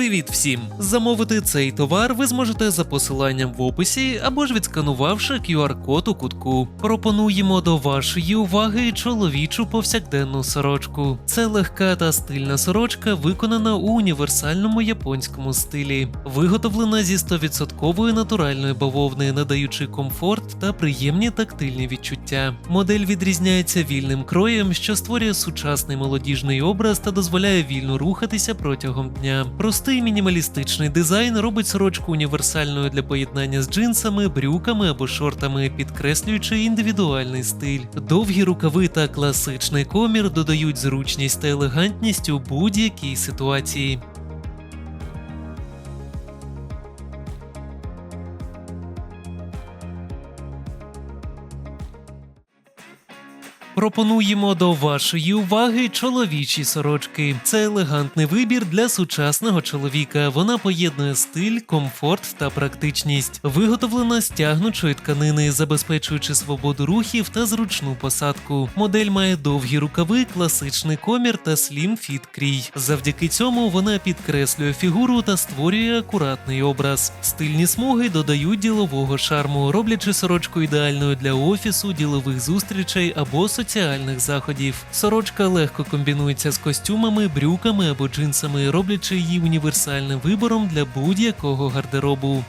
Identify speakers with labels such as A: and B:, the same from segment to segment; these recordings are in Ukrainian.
A: Привіт всім! Замовити цей товар ви зможете за посиланням в описі або ж відсканувавши QR-код у кутку. Пропонуємо до вашої уваги чоловічу повсякденну сорочку. Це легка та стильна сорочка, виконана у універсальному японському стилі, виготовлена зі 100% натуральної бавовни, надаючи комфорт та приємні тактильні відчуття. Модель відрізняється вільним кроєм, що створює сучасний молодіжний образ та дозволяє вільно рухатися протягом дня. Простий мінімалістичний дизайн робить сорочку універсальною для поєднання з джинсами, брюками або шортами, підкреслюючи індивідуальний стиль. Довгі рукави та класичний комір додають зручність та елегантність у будь-якій ситуації. Пропонуємо до вашої уваги чоловічі сорочки. Це елегантний вибір для сучасного чоловіка. Вона поєднує стиль, комфорт та практичність. Виготовлена з тягнучої тканини, забезпечуючи свободу рухів та зручну посадку. Модель має довгі рукави, класичний комір та слім фіт крій. Завдяки цьому вона підкреслює фігуру та створює акуратний образ. Стильні смуги додають ділового шарму, роблячи сорочку ідеальною для офісу, ділових зустрічей або соціальних заходів. Сорочка легко комбінується з костюмами, брюками або джинсами, роблячи її універсальним вибором для будь-якого гардеробу.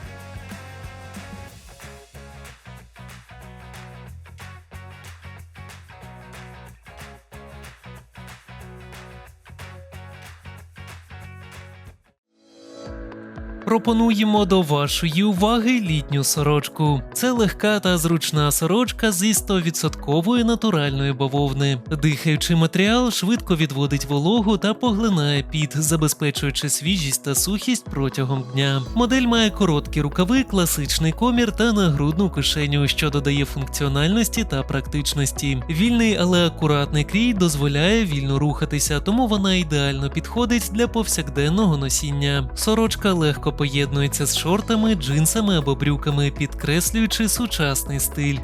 A: Пропонуємо до вашої уваги літню сорочку. Це легка та зручна сорочка зі 100% натуральної бавовни. Дихаючий матеріал швидко відводить вологу та поглинає піт, забезпечуючи свіжість та сухість протягом дня. Модель має короткі рукави, класичний комір та нагрудну кишеню, що додає функціональності та практичності. Вільний, але акуратний крій дозволяє вільно рухатися, тому вона ідеально підходить для повсякденного носіння. Сорочка легко поєднується з шортами, джинсами або брюками, підкреслюючи сучасний стиль.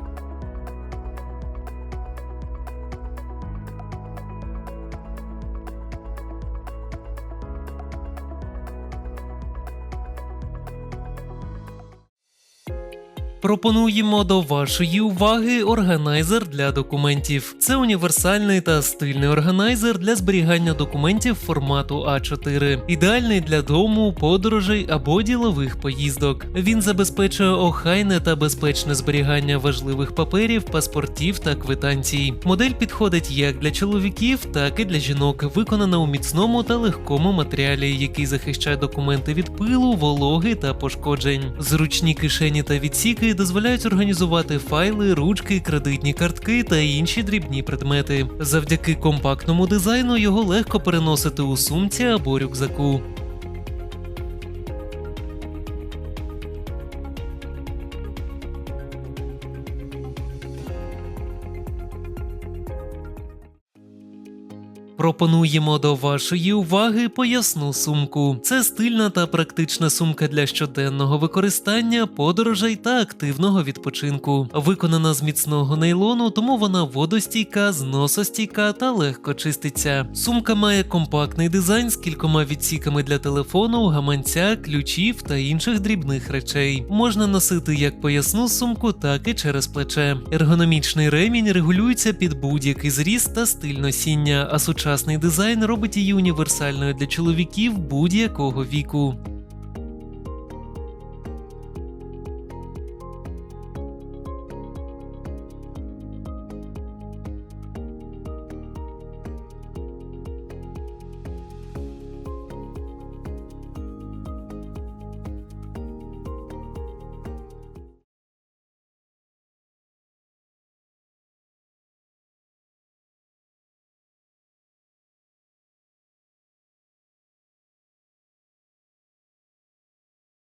A: Пропонуємо до вашої уваги органайзер для документів. Це універсальний та стильний органайзер для зберігання документів формату А4, ідеальний для дому, подорожей або ділових поїздок. Він забезпечує охайне та безпечне зберігання важливих паперів, паспортів та квитанцій. Модель підходить як для чоловіків, так і для жінок, виконана у міцному та легкому матеріалі, який захищає документи від пилу, вологи та пошкоджень. Зручні кишені та відсіки дозволяють організувати файли, ручки, кредитні картки та інші дрібні предмети. Завдяки компактному дизайну його легко переносити у сумці або рюкзаку. Пропонуємо до вашої уваги поясну сумку. Це стильна та практична сумка для щоденного використання, подорожей та активного відпочинку. Виконана з міцного нейлону, тому вона водостійка, зносостійка та легко чиститься. Сумка має компактний дизайн з кількома відсіками для телефону, гаманця, ключів та інших дрібних речей. Можна носити як поясну сумку, так і через плече. Ергономічний ремінь регулюється під будь-який зріст та стиль носіння, а сучасний дизайн робить її універсальною для чоловіків будь-якого віку.